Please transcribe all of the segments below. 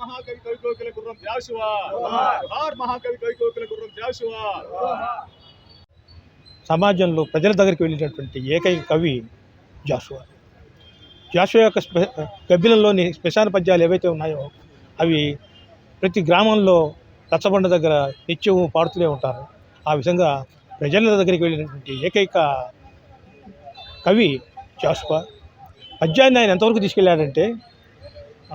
మహాకవి గుర్రం జాషువా? మహాకవి గుర్రం జాషువా? సమాజంలో ప్రజల దగ్గరికి వెళ్ళినటువంటి ఏకైక కవి జాషువా. జాషువా యొక్క గబ్బిలంలోని శ్మశాన పద్యాలు ఏవైతే ఉన్నాయో అవి ప్రతి గ్రామంలో రచ్చబండ దగ్గర నిత్యం పాడుతూనే ఉంటారు. ఆ విధంగా ప్రజల దగ్గరికి వెళ్ళినటువంటి ఏకైక కవి జాషువా. పద్యాన్ని ఆయన ఎంతవరకు తీసుకెళ్ళాడంటే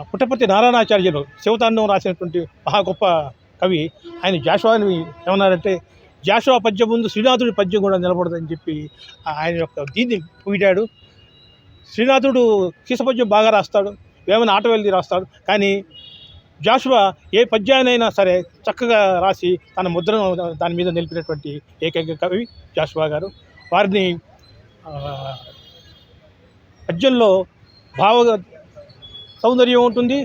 పుట్టపర్తి నారాయణాచార్యులు శివతాండవం రాసినటువంటి మహా గొప్ప కవి. ఆయన జాషువాని ఏమన్నారంటే జాషువా పద్యం ముందు శ్రీనాథుడి పద్యం కూడా నిలబడదని చెప్పి ఆయన యొక్క దీన్ని పూడాడు శ్రీనాథుడు కీసపద్యం బాగా రాస్తాడు వేమన వెళ్ళి రాస్తాడు. కానీ జాషువా ఏ పద్యాన్నైనా సరే చక్కగా రాసి తన ముద్రను దాని మీద నిలిపినటువంటి ఏకైక కవి జాషువా గారు. వారిని పద్యంలో భావ సౌందర్యం ఉంటుంది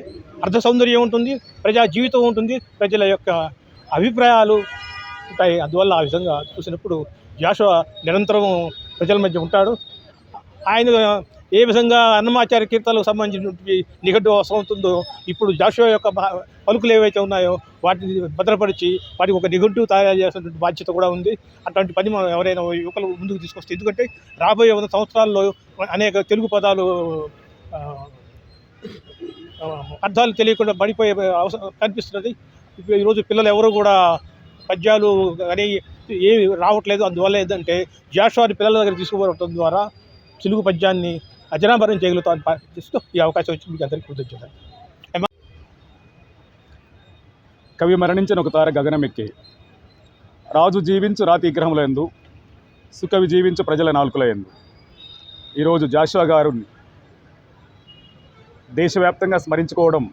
అర్ధ సౌందర్యం ఉంటుంది ప్రజా జీవితం ఉంటుంది ప్రజల యొక్క అభిప్రాయాలు ఉంటాయి. అందువల్ల ఆ విధంగా చూసినప్పుడు జాషువా నిరంతరం ప్రజల మధ్య ఉంటాడు. ఆయన ఏ విధంగా అన్నమాచార్య కీర్తనలకు సంబంధించినటువంటి నిఘంటు అవసరం ఉంటుందో ఇప్పుడు జాషువా యొక్క పలుకులు ఏవైతే ఉన్నాయో వాటిని భద్రపరిచి వాటికి ఒక నిఘంటు తయారు చేసినటువంటి బాధ్యత కూడా ఉంది. అటువంటి పని మనం ఎవరైనా యువకులు ముందుకు తీసుకొస్తే ఎందుకంటే రాబోయే వంద సంవత్సరాల్లో అనేక తెలుగు పదాలు అర్థాలు తెలియకుండా పడిపోయే అవసరం కనిపిస్తున్నది. ఈరోజు పిల్లలు ఎవరు కూడా పద్యాలు కానీ ఏమి రావట్లేదు. అందువల్ల ఏంటంటే జాషువాని పిల్లల దగ్గర తీసుకుపోవడం ద్వారా తెలుగు పద్యాన్ని అజనాభరం చేయగలుగుతామని పాటిస్తూ ఈ అవకాశం వచ్చి మీకు అందరికీ కృతజ్ఞత కవి మరణించిన ఒక తార గగనమెక్కి రాజు జీవించు రాతి గ్రహములందు సుకవి జీవించు ప్రజల నాలుకల ఎందు. ఈరోజు జాషువా గారు దేశవ్యాప్తంగా స్మరించుకోవడం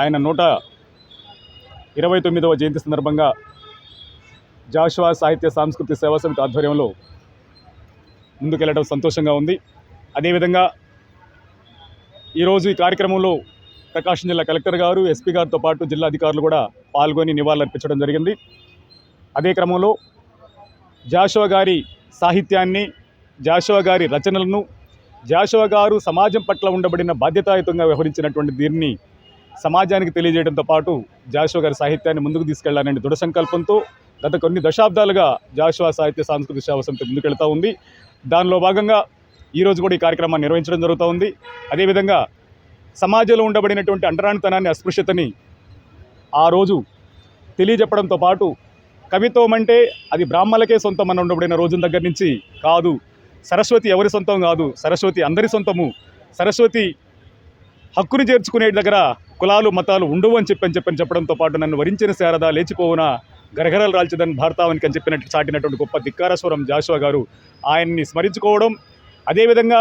ఆయన నూట ఇరవై తొమ్మిదవ జయంతి సందర్భంగా జాషువా సాహిత్య సాంస్కృతిక సేవా సమితి ఆధ్వర్యంలో ముందుకెళ్ళడం సంతోషంగా ఉంది. అదేవిధంగా ఈరోజు ఈ కార్యక్రమంలో ప్రకాశం జిల్లా కలెక్టర్ గారు ఎస్పీ గారితో పాటు జిల్లా అధికారులు కూడా పాల్గొని నివాళులర్పించడం జరిగింది. అదే క్రమంలో జాషువా గారి సాహిత్యాన్ని జాషువా గారి రచనలను జాషువా గారు సమాజం పట్ల ఉండబడిన బాధ్యతాయుతంగా వ్యవహరించినటువంటి దీన్ని సమాజానికి తెలియజేయడంతో పాటు జాషువా గారి సాహిత్యాన్ని ముందుకు తీసుకెళ్ళాలనే దృఢ సంకల్పంతో గత కొన్ని దశాబ్దాలుగా జాషువా సాహిత్య సాంస్కృతిక సేవ సమితి ముందుకెళ్తూ ఉంది. దానిలో భాగంగా ఈరోజు కూడా ఈ కార్యక్రమాన్ని నిర్వహించడం జరుగుతూ ఉంది. అదేవిధంగా సమాజంలో ఉండబడినటువంటి అంటరానితనాన్ని అస్పృశ్యతని ఆ రోజు తెలియజెప్పడంతో పాటు కవిత్వం అంటే అది బ్రాహ్మణులకే సొంతం అని ఉండబడిన రోజుల దగ్గర నుంచి కాదు. సరస్వతి ఎవరి సొంతం కాదు సరస్వతి అందరి సొంతము. సరస్వతి హక్కును చేర్చుకునే దగ్గర కులాలు మతాలు ఉండవు అని చెప్పని చెప్పని చెప్పడంతో పాటు నన్ను వరించిన శారద లేచిపోవున గరగరలు రాల్చదని భారతావనికి అని చెప్పినట్టు చాటినటువంటి గొప్ప ధిక్కారస్వరం జాషువా గారు ఆయన్ని స్మరించుకోవడం అదేవిధంగా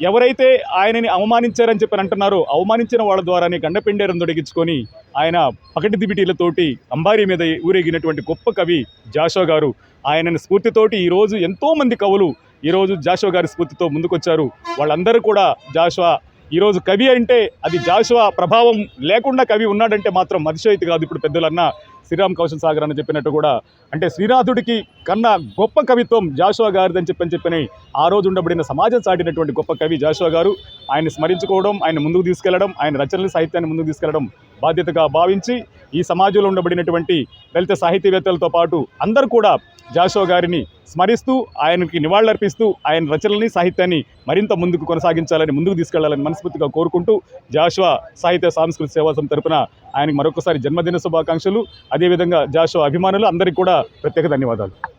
ఎవరైతే ఆయనని అవమానించారని చెప్పని అంటున్నారో అవమానించిన వాళ్ళ ద్వారానే గండపిండేరం దొడిగించుకొని ఆయన పకటి దిబిటీలతోటి అంబారీ మీద ఊరేగినటువంటి గొప్ప కవి జాషో గారు ఆయనని స్ఫూర్తితోటి ఈరోజు ఎంతోమంది కవులు ఈరోజు జాషువా గారి స్ఫూర్తితో ముందుకొచ్చారు. వాళ్ళందరూ కూడా జాషువా ఈరోజు కవి అంటే అది జాషువా ప్రభావం లేకుండా కవి ఉన్నాడంటే మాత్రం అతిశయోక్తి కాదు ఇప్పుడు పెద్దలన్న శ్రీరామ్ కౌశల్ సాగర్ అని చెప్పినట్టు కూడా. అంటే శ్రీనాథుడికి కన్నా గొప్ప కవిత్వం జాషువా గారిదని చెప్పని చెప్పని ఆ రోజు ఉండబడిన సమాజం సాటినటువంటి గొప్ప కవి జాషువా గారు. ఆయన స్మరించుకోవడం ఆయన ముందుకు తీసుకెళ్ళడం ఆయన రచనల సాహిత్యాన్ని ముందుకు తీసుకెళ్ళడం బాధ్యతగా భావించి ఈ సమాజంలో ఉండబడినటువంటి దళిత సాహితీవేత్తలతో పాటు అందరూ కూడా జాషో గారిని స్మరిస్తూ ఆయనకి నివాళులర్పిస్తూ ఆయన రచనల్ని సాహిత్యాన్ని మరింత ముందుకు కొనసాగించాలని ముందుకు తీసుకెళ్ళాలని మనస్ఫూర్తిగా కోరుకుంటూ జాషువా సాహిత్య సాంస్కృతిక సేవా తరపున ఆయనకి మరొకసారి జన్మదిన శుభాకాంక్షలు. అదేవిధంగా జాషువా అభిమానులు అందరికీ కూడా ప్రత్యేక ధన్యవాదాలు.